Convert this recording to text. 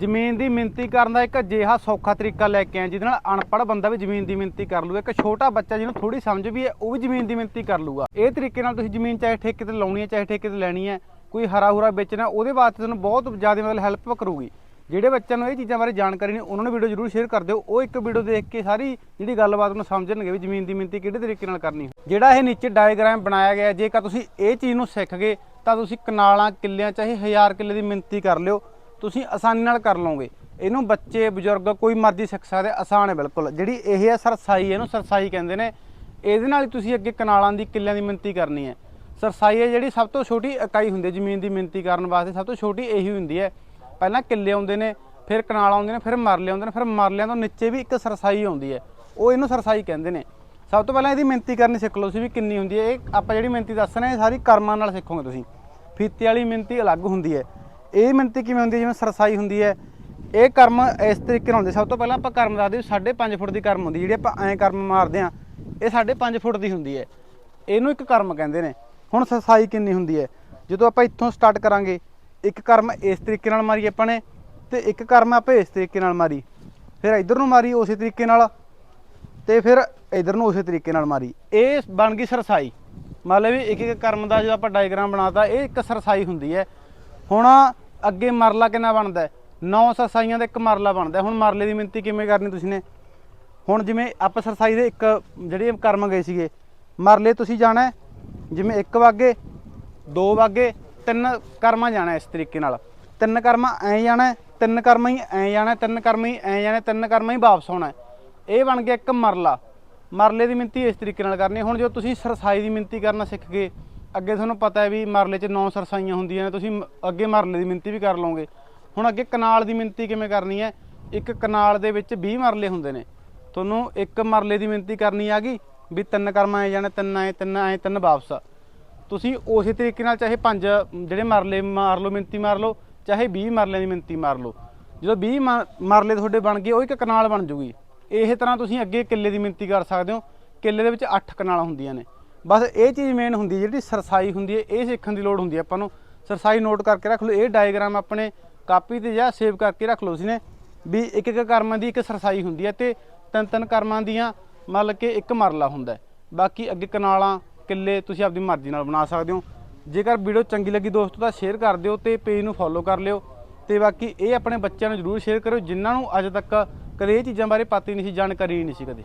ਜ਼ਮੀਨ ਦੀ ਮਿੰਤੀ ਕਰਨ ਦਾ ਇੱਕ ਅਜਿਹਾ ਸੌਖਾ ਤਰੀਕਾ ਲੈ ਕੇ ਆਏ ਜਿਹਦੇ ਨਾਲ ਅਨਪੜ੍ਹ ਬੰਦਾ ਵੀ ਜ਼ਮੀਨ ਦੀ ਮਿੰਤੀ ਕਰ ਲੂਗਾ ਇੱਕ ਛੋਟਾ ਬੱਚਾ ਜਿਹਨੂੰ ਥੋੜੀ ਸਮਝ ਵੀ ਹੈ, ਉਹ ਵੀ ਜ਼ਮੀਨ ਦੀ ਮਿੰਤੀ ਕਰ ਲੂਗਾ ਇਹ ਤਰੀਕੇ ਨਾਲ ਤੁਸੀਂ ਜ਼ਮੀਨ ਚਾਹੇ ਠੇਕੇ ਤੇ ਲਾਉਣੀ ਹੈ, ਚਾਹੇ ਠੇਕੇ ਤੇ ਲੈਣੀ ਹੈ, ਕੋਈ ਹਰਾ ਹੁਰਾ ਵੇਚਣਾ ਉਹਦੇ ਵਾਸਤੇ ਤੁਹਾਨੂੰ ਬਹੁਤ ਜ਼ਿਆਦਾ ਮਤਲਬ ਹੈਲਪ ਕਰੂਗੀ। ਜਿਹੜੇ ਬੱਚਿਆਂ ਨੂੰ ਇਹ ਚੀਜ਼ਾਂ ਬਾਰੇ ਜਾਣਕਾਰੀ ਨਹੀਂ, ਉਹਨਾਂ ਨੂੰ ਵੀਡੀਓ ਜ਼ਰੂਰ ਸ਼ੇਅਰ ਕਰ ਦਿਓ। ਉਹ ਇੱਕ ਵੀਡੀਓ ਦੇਖ ਕੇ ਸਾਰੀ ਜਿਹੜੀ ਗੱਲਬਾਤ ਨੂੰ ਸਮਝਣਗੇ ਵੀ ਜ਼ਮੀਨ ਦੀ ਮਿੰਤੀ ਕਿਹੜੇ ਤਰੀਕੇ ਨਾਲ ਕਰਨੀ ਜਿਹੜਾ ਇਹ ਨੀਚੇ ਡਾਇਗ੍ਰਾਮ ਬਣਾਇਆ ਗਿਆ ਜੇਕਰ ਤੁਸੀਂ ਇਹ ਚੀਜ਼ ਨੂੰ ਸਿੱਖ ਗਏ, ਤਾਂ ਤੁਸੀਂ ਕਨਾਲਾਂ, ਕਿੱਲਿਆਂ, ਚਾਹੇ ਹਜ਼ਾਰ ਕਿੱਲੇ ਦੀ ਮਿੰਤੀ ਕਰ ਲਿਓ। ਤੁਸੀਂ ਆਸਾਨੀ ਨਾਲ ਕਰ ਲਓਗੇ। ਇਹਨੂੰ ਬੱਚੇ, ਬਜ਼ੁਰਗ, ਕੋਈ ਮਰਜ਼ੀ ਸਿੱਖ ਸਕਦੇ, ਆਸਾਨ ਹੈ ਬਿਲਕੁਲ। ਜਿਹੜੀ ਇਹ ਹੈ ਸਰਸਾਈ, ਇਹਨੂੰ ਸਰਸਾਈ ਕਹਿੰਦੇ ਨੇ। ਇਹਦੇ ਨਾਲ ਹੀ ਤੁਸੀਂ ਅੱਗੇ ਕਨਾਲਾਂ ਦੀ, ਕਿੱਲਿਆਂ ਦੀ ਮਿੰਤੀ ਕਰਨੀ ਹੈ। ਸਰਸਾਈ ਹੈ ਜਿਹੜੀ ਸਭ ਤੋਂ ਛੋਟੀ ਇਕਾਈ ਹੁੰਦੀ ਹੈ, ਜ਼ਮੀਨ ਦੀ ਮਿੰਤੀ ਕਰਨ ਵਾਸਤੇ ਸਭ ਤੋਂ ਛੋਟੀ ਇਹੀ ਹੁੰਦੀ ਹੈ। ਪਹਿਲਾਂ ਕਿੱਲੇ ਆਉਂਦੇ ਨੇ, ਫਿਰ ਕਨਾਲ ਆਉਂਦੇ ਨੇ, ਫਿਰ ਮਰਲੇ ਆਉਂਦੇ ਨੇ, ਫਿਰ ਮਰਲਿਆਂ ਤੋਂ ਨੀਚੇ ਵੀ ਇੱਕ ਸਰਸਾਈ ਆਉਂਦੀ ਹੈ। ਉਹ ਇਹਨੂੰ ਸਰਸਾਈ ਕਹਿੰਦੇ ਨੇ। ਸਭ ਤੋਂ ਪਹਿਲਾਂ ਇਹਦੀ ਮਿੰਤੀ ਕਰਨੀ ਸਿੱਖ ਲਓ ਤੁਸੀਂ ਵੀ ਕਿੰਨੀ ਹੁੰਦੀ ਹੈ। ਇਹ ਆਪਾਂ ਜਿਹੜੀ ਮਿੰਤੀ ਦੱਸ ਰਹੇ ਹਾਂ, ਇਹ ਸਾਰੀ ਕਰਮਾਂ ਨਾਲ ਸਿੱਖੋਗੇ ਤੁਸੀਂ। ਫੀਤੇ ਵਾਲੀ ਮਿੰਤੀ ਅਲੱਗ ਹੁੰਦੀ ਹੈ। ਇਹ ਮਿੰਤੀ ਕਿਵੇਂ ਹੁੰਦੀ ਹੈ? ਜਿਵੇਂ ਸਰਸਾਈ ਹੁੰਦੀ ਹੈ। ਇਹ ਕਰਮ ਇਸ ਤਰੀਕੇ ਨਾਲ ਹੁੰਦੇ। ਸਭ ਤੋਂ ਪਹਿਲਾਂ ਆਪਾਂ ਕਰਮ ਦੱਸਦੇ 5.5 ਫੁੱਟ ਦੀ ਕਰਮ ਹੁੰਦੀ। ਜਿਹੜੀ ਆਪਾਂ ਐਂ ਕਰਮ ਮਾਰਦੇ ਆ ਇਹ 5.5 ਫੁੱਟ ਦੀ ਹੁੰਦੀ ਹੈ। ਇਹਨੂੰ ਇੱਕ ਕਰਮ ਕਹਿੰਦੇ ਨੇ। ਹੁਣ ਸਰਸਾਈ ਕਿੰਨੀ ਹੁੰਦੀ ਹੈ? ਜਦੋਂ ਆਪਾਂ ਇੱਥੋਂ ਸਟਾਰਟ ਕਰਾਂਗੇ, ਇੱਕ ਕਰਮ ਇਸ ਤਰੀਕੇ ਨਾਲ ਮਾਰੀ ਆਪਾਂ ਨੇ ਤੇ ਇੱਕ ਕਰਮ ਆਪਾਂ ਇਸ ਤਰੀਕੇ ਨਾਲ ਮਾਰੀ। ਫਿਰ ਇਧਰ ਨੂੰ ਮਾਰੀ ਉਸੇ ਤਰੀਕੇ ਨਾਲ ਤੇ ਫਿਰ ਇਧਰ ਨੂੰ ਉਸੇ ਤਰੀਕੇ ਨਾਲ ਮਾਰੀ। ਇਹ ਬਣ ਗਈ ਸਰਸਾਈ। ਮਤਲਬ ਵੀ ਇੱਕ ਇੱਕ ਕਰਮ ਦਾ ਜਦੋਂ ਆਪਾਂ ਡਾਇਗਰਾਮ ਬਣਾਤਾ, ਇਹ ਇੱਕ ਸਰਸਾਈ ਹੁੰਦੀ ਹੈ। ਹੁਣ ਅੱਗੇ ਮਰਲਾ ਕਿੰਨਾ ਬਣਦਾ ਹੈ? ਨੌ ਸਰਸਾਈਆਂ ਦਾ ਇੱਕ ਮਰਲਾ ਬਣਦਾ ਹੁਣ ਮਰਲੇ ਦੀ ਮਿੰਤੀ ਕਿਵੇਂ ਕਰਨੀ ਤੁਸੀਂ ਨੇ? ਹੁਣ ਜਿਵੇਂ ਆਪਾਂ ਸਰਸਾਈ ਦੇ ਇੱਕ ਜਿਹੜੇ ਕਰਮ ਗਏ ਸੀਗੇ, ਮਰਲੇ ਤੁਸੀਂ ਜਾਣਾ ਜਿਵੇਂ ਇੱਕ ਵਾਗੇ, ਦੋ ਵਾਗੇ, ਤਿੰਨ ਕਰਮਾਂ ਜਾਣਾ ਇਸ ਤਰੀਕੇ ਨਾਲ। ਤਿੰਨ ਕਰਮਾਂ ਐਂ ਜਾਣਾ ਤਿੰਨ ਕਰਮਾਂ ਹੀ ਐਂ ਜਾਣਾ ਤਿੰਨ ਕਰਮਾਂ ਹੀ ਐਂ ਜਾਣਾ ਤਿੰਨ ਕਰਮਾਂ ਹੀ ਵਾਪਸ ਆਉਣਾ ਇਹ ਬਣ ਗਿਆ ਇੱਕ ਮਰਲਾ। ਮਰਲੇ ਦੀ ਮਿੰਤੀ ਇਸ ਤਰੀਕੇ ਨਾਲ ਕਰਨੀ ਹੁਣ ਜੋ ਤੁਸੀਂ ਸਰਸਾਈ ਦੀ ਮਿੰਤੀ ਕਰਨਾ ਸਿੱਖ ਗਏ ਅੱਗੇ ਤੁਹਾਨੂੰ ਪਤਾ ਹੈ ਵੀ ਮਰਲੇ 'ਚ ਨੌ ਸਰਸਾਈਆਂ ਹੁੰਦੀਆਂ ਨੇ, ਤੁਸੀਂ ਮ- ਅੱਗੇ ਮਰਲੇ ਦੀ ਮਿੰਤੀ ਵੀ ਕਰ ਲਓਗੇ। ਹੁਣ ਅੱਗੇ ਕਨਾਲ ਦੀ ਮਿੰਤੀ ਕਿਵੇਂ ਕਰਨੀ ਹੈ? ਇੱਕ ਕਨਾਲ ਦੇ ਵਿੱਚ 20 ਮਰਲੇ ਹੁੰਦੇ ਨੇ। ਤੁਹਾਨੂੰ ਇੱਕ ਮਰਲੇ ਦੀ ਮਿੰਤੀ ਕਰਨੀ ਆ ਗਈ, ਵੀ ਤਿੰਨ ਕਰਮਾਂ ਆਏ ਜਾਣੇ, ਤਿੰਨ ਆਏ ਤਿੰਨ ਆਏ, ਤਿੰਨ ਵਾਪਸ। ਤੁਸੀਂ ਉਸੇ ਤਰੀਕੇ ਨਾਲ ਚਾਹੇ ਪੰਜ ਜਿਹੜੇ ਮਰਲੇ ਮਾਰ ਲਓ, ਮਿੰਤੀ ਮਾਰ ਲਓ, ਚਾਹੇ 20 ਮਰਲੇ ਦੀ ਮਿੰਤੀ ਮਾਰ ਲਓ। ਜਦੋਂ 20 ਮ- ਮਰਲੇ ਤੁਹਾਡੇ ਬਣ ਗਏ, ਉਹ ਇੱਕ ਕਨਾਲ ਬਣ ਜੂਗੀ। ਇਹ ਤਰ੍ਹਾਂ ਤੁਸੀਂ ਅੱਗੇ ਕਿੱਲੇ ਦੀ ਮਿੰਤੀ ਕਰ ਸਕਦੇ ਹੋ। ਕਿੱਲੇ ਦੇ ਵਿੱਚ 8 ਕਨਾਲਾਂ ਹੁੰਦੀਆਂ ਨੇ। ਬਸ ਇਹ ਚੀਜ਼ ਮੇਨ ਹੁੰਦੀ ਜਿਹੜੀ ਸਰਸਾਈ ਹੁੰਦੀ ਹੈ, ਇਹ ਸਿੱਖਣ ਦੀ ਲੋੜ ਹੁੰਦੀ ਹੈ। ਆਪਾਂ ਨੂੰ ਸਰਸਾਈ ਨੋਟ ਕਰਕੇ ਰੱਖ ਲਓ, ਇਹ ਡਾਇਗਰਾਮ ਆਪਣੇ ਕਾਪੀ ਤੇ ਜਾਂ ਸੇਵ ਕਰਕੇ ਰੱਖ ਲਓ ਸੀ ਨੇ ਵੀ ਇੱਕ ਇੱਕ ਕਰਮਾਂ ਦੀ ਇੱਕ ਸਰਸਾਈ ਹੁੰਦੀ ਹੈ ਤੇ ਤਿੰਨ ਤਿੰਨ ਕਰਮਾਂ ਦੀਆਂ ਮਤਲਬ ਕਿ ਇੱਕ ਮਰਲਾ ਹੁੰਦਾ ਬਾਕੀ ਅੱਗੇ ਕਨਾਲਾਂ, ਕਿੱਲੇ ਤੁਸੀਂ ਆਪਣੀ ਮਰਜ਼ੀ ਨਾਲ ਬਣਾ ਸਕਦੇ ਹੋ। ਜੇਕਰ ਵੀਡੀਓ ਚੰਗੀ ਲੱਗੀ ਦੋਸਤੋ ਤਾਂ ਸ਼ੇਅਰ ਕਰ ਦਿਓ ਤੇ ਪੇਜ ਨੂੰ ਫੋਲੋ ਕਰ ਲਿਓ। ਤੇ ਬਾਕੀ ਇਹ ਆਪਣੇ ਬੱਚਿਆਂ ਨੂੰ ਜਰੂਰ ਸ਼ੇਅਰ ਕਰਿਓ, ਜਿਨ੍ਹਾਂ ਨੂੰ ਅੱਜ ਤੱਕ ਕਦੇ ਇਹ ਚੀਜ਼ਾਂ ਬਾਰੇ ਪਤਾ ਹੀ ਨਹੀਂ ਸੀ, ਜਾਣਕਾਰੀ ਨਹੀਂ ਸੀ ਕਦੇ।